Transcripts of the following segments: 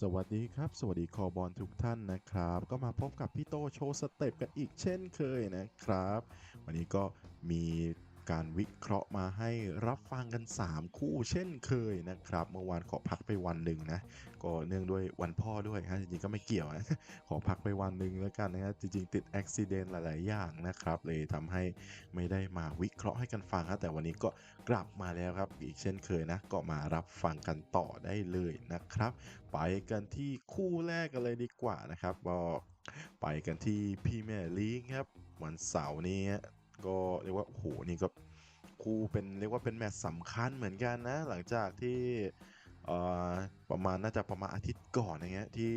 สวัสดีครับ สวัสดีคอบอลทุกท่านนะครับ ก็มาพบกับพี่โตโชว์สเต็ปกันอีกเช่นเคยนะครับ วันนี้ก็มี การวิเคราะห์มาให้รับฟังกัน 3 คู่เช่นเคยนะครับ เมื่อวานขอพักไปวันหนึ่งนะ ก็เนื่องด้วยวันพ่อด้วยฮะจริงๆก็ไม่เกี่ยวนะขอพักไปวันหนึ่งแล้วกันนะฮะจริงๆ ติดอุบิเหตุหลายๆอย่างนะครับ เลยทำให้ไม่ได้มาวิเคราะห์ให้กันฟังครับแต่วันนี้ก็กลับมาแล้วครับ อีกเช่นเคยนะ ก็มารับฟังกันต่อได้เลยนะครับ ไปกันที่คู่แรกกันเลยดีกว่านะครับก็ไปกันที่พรีเมียร์ลีกครับ วันเสาร์นี้ ก็เรียกว่าโอ้โหนี่ก็คู่เป็นเรียกว่าเป็นแมตช์สำคัญเหมือนกันนะ หลังจากที่ประมาณน่าจะประมาณอาทิตย์ก่อนอย่างเงี้ยที่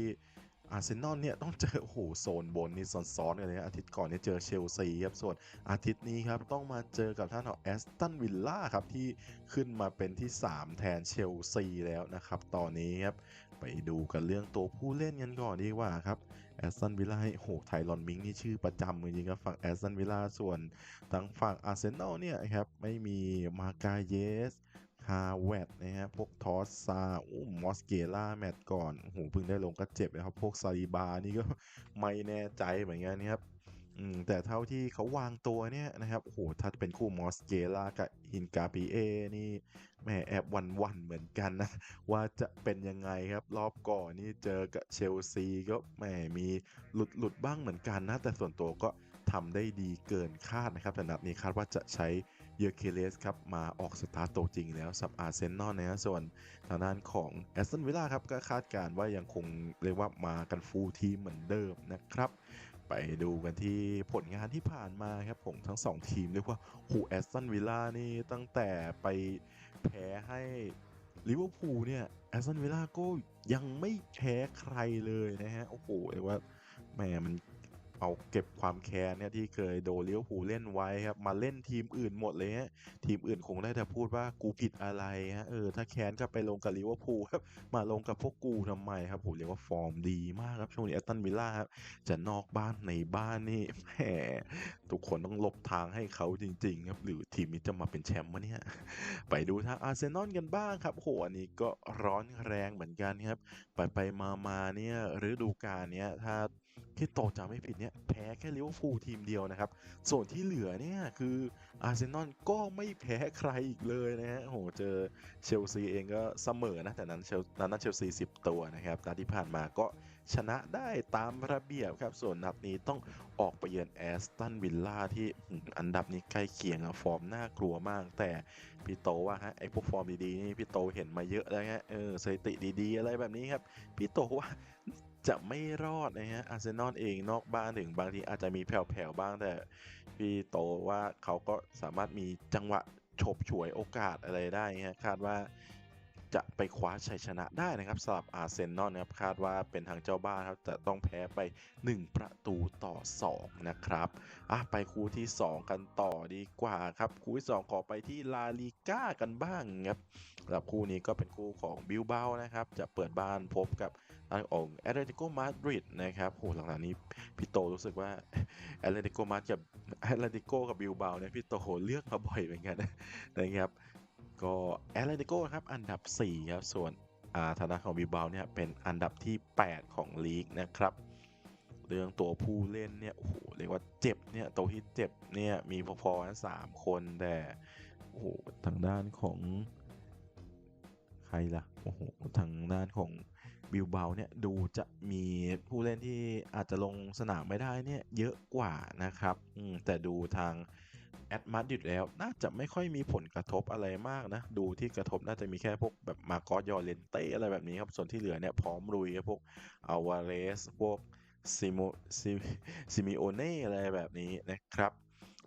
อาร์เซนอลเนี่ยต้องเจอโอ้โหโซนบนนี่ซ้อนๆกันเลยอาทิตย์ก่อนเนี่ยเจอเชลซีครับส่วนอาทิตย์นี้ครับต้องมาเจอกับท่านของแอสตันวิลล่าครับที่ขึ้นมาเป็นที่ 3 แทนเชลซีแล้วนะครับตอนนี้ครับ ไปดูกันเรื่องตัวผู้เล่นกันก่อนดีกว่าครับแอสตันวิลล่าโหไทรอนมิงนี่ชื่อประจำจริงๆครับฝั่งแอสตันวิลล่าส่วนทางฝั่งอาร์เซนอลเนี่ยครับไม่มีมาร์กาเยสฮาเวตนะฮะพวกทอสซาอู้มอสเกล่าแมตช์ก่อนโหเพิ่งได้ลงก็เจ็บนะครับ พวกซาลิบานี่ก็ไม่แน่ใจเหมือนกันนะครับ อืมแต่เท่าที่เขาวางตัวเนี่ยนะครับโอ้โหถ้าเป็นคู่มอสเกล่ากับฮินกาปีเอนี่แหม่แอบวันวันเหมือนกันนะ ว่าจะเป็นยังไงครับ รอบก่อนนี่เจอกับเชลซีก็แหมมีหลุดหลุดบ้างเหมือนกันนะ แต่ส่วนตัวก็ทำได้ดีเกินคาดนะครับแต่นัดนี้คาดว่าจะใช้เยอร์เคเลสครับ มาออกสตาร์ตตัวจริงแล้วสับอาร์เซนนอลนะฮะส่วนทางด้านของแอสตันวิลล่าครับ ก็คาดการณ์ว่ายังคงเรียกว่ามากันฟูลทีมเหมือนเดิมนะครับ ไปดูกันที่ผลงานที่ผ่านมาครับผมทั้ง 2 ทีมเรียกว่าหูแอสตันวิลล่านี่ตั้งแต่ไปแพ้ให้ลิเวอร์พูลเนี่ยแอสตันวิลล่าก็ยังไม่แพ้ใครเลยนะฮะ โอ้โหเรียกว่าแหมมัน เอาเก็บความแค้นเนี่ยที่เคยโดนลิเวอร์พูลเล่นไว้ครับมาเล่นทีมอื่นหมดเลยฮะทีมอื่นคงได้แต่พูดว่ากูผิดอะไรฮะเออถ้าแค้นก็ไปลงกับลิเวอร์พูลครับมาลงกับพวกกูทำไมครับผมเรียกว่าฟอร์มดีมากครับช่วงนี้แอสตันวิลล่าครับจะนอกบ้านในบ้านนี่แหมทุกคนต้องหลบทางให้เขาจริงๆครับหรือทีมนี้จะมาเป็นแชมป์วะเนี่ยไปดูทางอาร์เซนอลกันบ้างครับโหอันนี้ก็ร้อนแรงเหมือนกันครับไปไปมามาเนี่ยฤดูกาลเนี้ยถ้า พี่โตจำไม่ผิดเนี่ยแพ้แค่ลิเวอร์พูลทีมเดียวนะครับ ส่วนที่เหลือเนี่ยคืออาร์เซนอลก็ไม่แพ้ใครอีกเลยนะฮะโหเจอเชลซีเองก็เสมอนะแต่นั้นเชลนั้นเชลซี10 ตัวนะครับนัดที่ผ่านมาก็ชนะได้ตามระเบียบครับส่วนนัดนี้ต้องออกไปเยือนแอสตันวิลล่าที่อันดับนี้ใกล้เคียงอะฟอร์มน่ากลัวมาก แต่พี่โตว่าฮะไอพวกฟอร์มดีๆนี่พี่โตเห็นมาเยอะแล้วฮะเออสถิติดีๆ อะไรแบบนี้ครับ พี่โตว่า จะไม่รอดนะฮะอาร์เซนอลเองนอกบ้านถึงบางทีอาจจะมีแผ่วๆบ้างแต่พี่โตว่าเขาก็สามารถมีจังหวะฉบฉวยโอกาสอะไรได้ฮะคาดว่า จะไปคว้าชัยชนะได้นะครับสำหรับอาร์เซนอลนะครับคาดว่าเป็นทางเจ้าบ้านครับจะต้องแพ้ไป 1 ประตูต่อ 2 นะครับอะไปคู่ที่ 2 กันต่อดีกว่าครับ คู่ที่ 2 ขอไปที่ลาลิก้ากันบ้างครับสำหรับคู่นี้ก็เป็นคู่ของบิลเบานะครับจะเปิดบ้านพบกับทางองแอตเลติโกมาดริดนะครับโหหลังๆนี้พี่โตรู้สึกว่าแอตเลติโกมาดกับแอตเลติโกกับบิลเบาเนี่ยพี่โตเลือกมาบ่อยเหมือนกันนะครับ ก็แอตเลติโกครับอันดับ 4 ครับ ส่วนอาฐานะของบิลเบาเนี่ยเป็นอันดับที่ 8 ของลีกนะครับ เรื่องตัวผู้เล่นเนี่ยโอ้โหเรียกว่าเจ็บเนี่ยตัวที่เจ็บเนี่ยมีพอๆกันสามคนแต่โอ้โหทางด้านของใครล่ะโอ้โหทางด้านของบิลเบาเนี่ยดูจะมีผู้เล่นที่อาจจะลงสนามไม่ได้เนี่ยเยอะกว่านะครับแต่ดูทาง แอดมาดริดแล้วน่าจะไม่ค่อยมีผลกระทบอะไรมากนะ ดูที่กระทบน่าจะมีแค่พวกแบบมาโกอสยอเลนเต้อะไรแบบนี้ครับ ส่วนที่เหลือเนี่ยพร้อมลุยครับพวกอาวาเรสพวกซิโมซิซิมิโอเน่อะไรแบบนี้นะครับ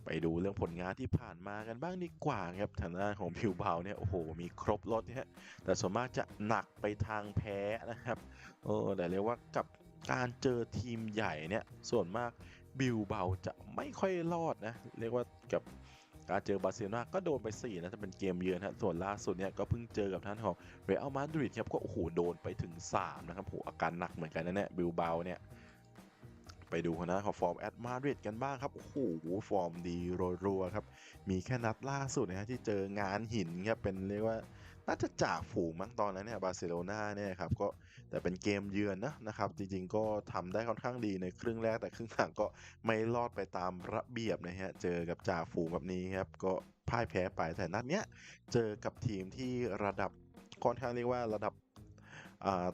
ไปดูเรื่องผลงานที่ผ่านมากันบ้างดีกว่าครับทางด้านของบิลเบาเนี่ยโอ้โหมีครบรถนี่ยแต่ส่วนมากจะหนักไปทางแพ้นะครับเออแต่เรียกว่ากับการเจอทีมใหญ่เนี่ยส่วนมาก บิลเบาจะไม่ค่อยรอดนะ เรียกว่ากับการเจอบาร์เซโลนาก็โดนไป 4 นะถ้าเป็นเกมเยือนฮะส่วนล่าสุดเนี่ยก็เพิ่งเจอกับท่านของเรอัลมาดริดครับ ก็โอ้โหโดนไปถึง 3 นะครับโหอาการหนักเหมือนกันนะเนี่ยบิลเบาเนี่ย ไปดูคณะของฟอร์มแอดมาดริดกันบ้างครับ โอ้โห ฟอร์มดีรัวๆครับ มีแค่นัดล่าสุดนะฮะที่เจองานหินครับเป็นเรียกว่า น่าจะจ่าฝูงมั้งตอนนั้นเนี่ยบาร์เซโลนาเนี่ยครับก็แต่เป็นเกมเยือนนะนะครับ จริงๆก็ทำได้ค่อนข้างดีในครึ่งแรกแต่ครึ่งหลังก็ไม่รอดไปตามระเบียบนะฮะเจอกับจ่าฝูงแบบนี้ครับก็พ่ายแพ้ไปแต่นัดเนี้ยเจอกับทีมที่ระดับค่อนข้างเรียกว่าระดับอ่า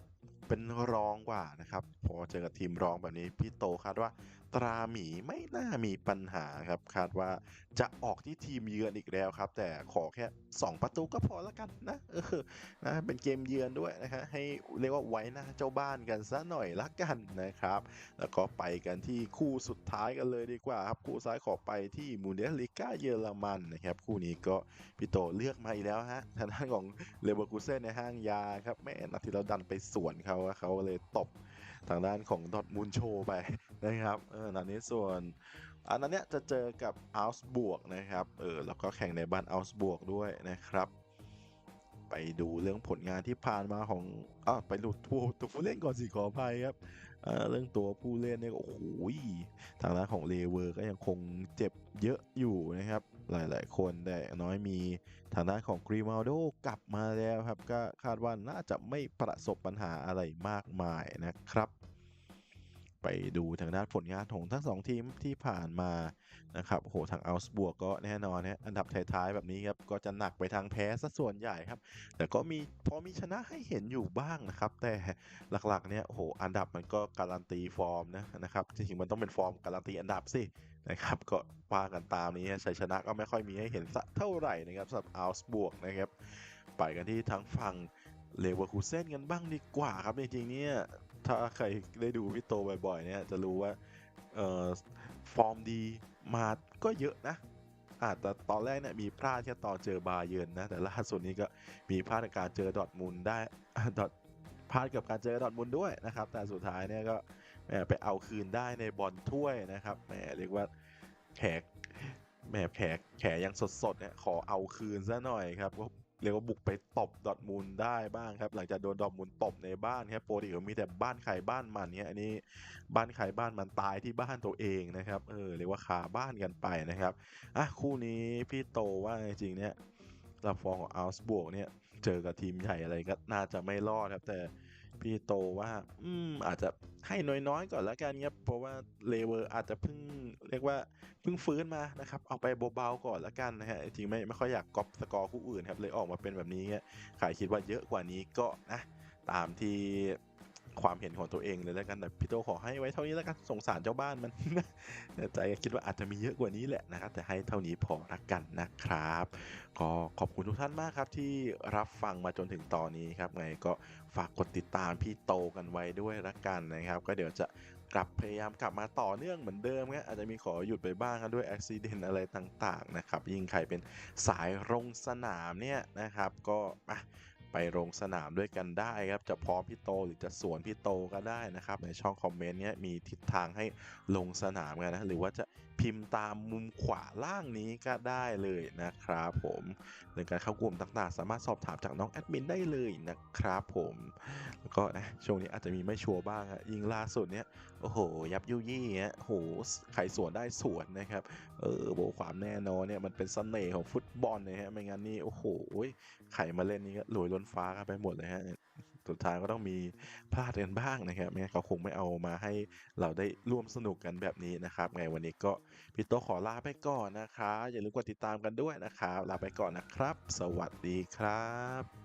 เป็นรองกว่านะครับ พอเจอกับทีมรองแบบนี้พี่โตคาดว่า ตราหมีไม่น่ามีปัญหาครับ คาดว่าจะออกที่ทีมเยือนอีกแล้วครับ แต่ขอแค่ 2 ประตูก็พอแล้วกันนะเออนะเป็นเกมเยือนด้วยนะฮะให้เรียกว่าไว้หน้าเจ้าบ้านกันซะหน่อยละกันนะครับ แล้วก็ไปกันที่คู่สุดท้ายกันเลยดีกว่าครับ คู่ซ้ายขอไปที่มูเดสลิก้าเยอรมันนะครับ คู่นี้ก็พี่โตเลือกมาอีกแล้วฮะทางด้านของเลเวอร์คูเซ่นในห้างยาครับแม่นาทีเราดันไปสวนเขาเขาเลยตบ ทางด้านของดอทมูลโชไปนะครับเออนัดนี้ส่วนอันนั้นเนี้ยจะเจอกับอัลส์บวกนะครับเออแล้วก็แข่งในบ้านอัลส์บวกด้วยนะครับ ไปดูเรื่องผลงานที่ผ่านมาของอะไปดูตัวตัวผู้เล่นก่อนสิขออภัยครับเเรื่องตัวผู้เล่นเนี่ยโอ้โหทางด้านของเลเวอร์ก็ยังคงเจ็บเยอะอยู่นะครับ หลาย ๆ คนแต่น้อยมีทางด้านของกรีมาโดกลับมาแล้วครับ ก็คาดว่าน่าจะไม่ประสบปัญหาอะไรมากมายนะครับ ไปดูทางด้านผลงานของทั้งสองทีมที่ผ่านมานะครับโอ้โหทางอัลส์บวกก็แน่นอนนะอันดับท้าย ๆ แบบนี้ครับ ก็จะหนักไปทางแพ้ซะส่วนใหญ่ครับ แต่ก็มีพอมีชนะให้เห็นอยู่บ้างนะครับ แต่หลัก ๆ เนี่ยโอ้โหอันดับมันก็การันตีฟอร์มนะนะครับจริงๆมันต้องเป็นฟอร์มการันตีอันดับสิ นะครับก็ว่ากันตามนี้ชัยชนะก็ไม่ค่อยมีให้เห็นสักเท่าไหร่นะครับสำหรับอัลส์บวกนะครับไปกันที่ทางฝั่งเลเวอร์คูเซนกันบ้างดีกว่าครับ จริงๆเนี่ยถ้าใครได้ดูพี่โตบ่อยๆเนี่ยจะรู้ว่าเอ่อฟอร์มดีมาก็เยอะนะอาจจะตอนแรกเนี่ยมีพลาดแค่ตอนเจอบาเยินนะ แต่ล่าสุดนี้ก็มีพลาดการเจอดอทมุนด์ได้ดอทพลาดกับการเจอดอทมุนด์ด้วยนะครับ แต่สุดท้ายเนี่ยก็ ไปเอาคืนได้ในบอลถ้วยนะครับแหมเรียกว่าแขกแหมแขกแขยังสดๆเนี่ยขอเอาคืนซะหน่อยครับก็เรียกว่าบุกไปตบดอทมุนด์ได้บ้างครับ หลังจากโดนดอทมุนด์ตบในบ้านครับโปรติก็มีแต่บ้านใครบ้านมันเนี่ยอันนี้บ้านใครบ้านมันตายที่บ้านตัวเองนะครับเออเรียกว่าคาบ้านกันไปนะครับอะคู่นี้พี่โตว่าจริงๆเนี่ยลาฟองของอัลส์บวกเนี่ยเจอกับทีมใหญ่อะไรก็น่าจะไม่รอดครับแต่ พี่โตว่า อืม อาจจะให้น้อยๆก่อนแล้วกันเนี้ยเพราะว่าเลเวอร์อาจจะเพิ่งเรียกว่าเพิ่งฟื้นมานะครับ เอาไปเบาๆก่อนแล้วกันนะฮะจริงไม่ไม่ค่อยอยากก๊อปสกอร์คู่อื่นครับเลยออกมาเป็นแบบนี้เงี้ยขายคิดว่าเยอะกว่านี้ก็นะตามที่ ความเห็นของตัวเองเลยแล้วกันแต่พี่โตขอให้ไว้เท่านี้แล้วกันสงสารเจ้าบ้านมันใจคิดว่าอาจจะมีเยอะกว่านี้แหละนะครับแต่ให้เท่านี้พอละกันนะครับ ก็ขอบคุณทุกท่านมากครับที่รับฟังมาจนถึงตอนนี้ครับไงก็ฝากกดติดตามพี่โตกันไว้ด้วยละกันนะครับ ก็เดี๋ยวจะกลับพยายามกลับมาต่อเนื่องเหมือนเดิมครับอาจจะมีขอหยุดไปบ้างด้วยอุบิเหตุอะไรต่างๆนะครับยิ่งใครเป็นสายลงสนามเนี่ยนะครับก็อะ ไปลงสนามด้วยกันได้ครับจะพร้อมพี่โตหรือจะสวนพี่โตก็ได้นะครับ ในช่องคอมเมนต์เนี้ยมีทิศทางให้ลงสนามกันนะหรือว่าจะพิมพ์ตามมุมขวาล่างนี้ก็ได้เลยนะครับผมในการเข้ากลุ่มต่างๆ สามารถสอบถามจากน้องแอดมินได้เลยนะครับผมแล้วก็นะช่วงนี้อาจจะมีไม่ชัวร์บ้างฮะยิงล่าสุดเนี้ยโอ้โห ยับยุยี่ฮะโอ้โหใครสวนได้สวนนะครับ เออโบความแน่นอนเนี่ยมันเป็นเสน่ห์ของฟุตบอลนะฮะไม่งั้นนี่โอ้โหใครมาเล่นนี่ก็หลอยล้นฟ้ากันไปหมดเลยฮะสุดท้ายก็ต้องมีพลาดกันบ้างนะครับไม่งั้นเขาคงไม่เอามาให้เราได้ร่วมสนุกกันแบบนี้นะครับ ไงวันนี้ก็พี่โตขอลาไปก่อนนะครับอย่าลืมกดติดตามกันด้วยนะครับ ลาไปก่อนนะครับ สวัสดีครับ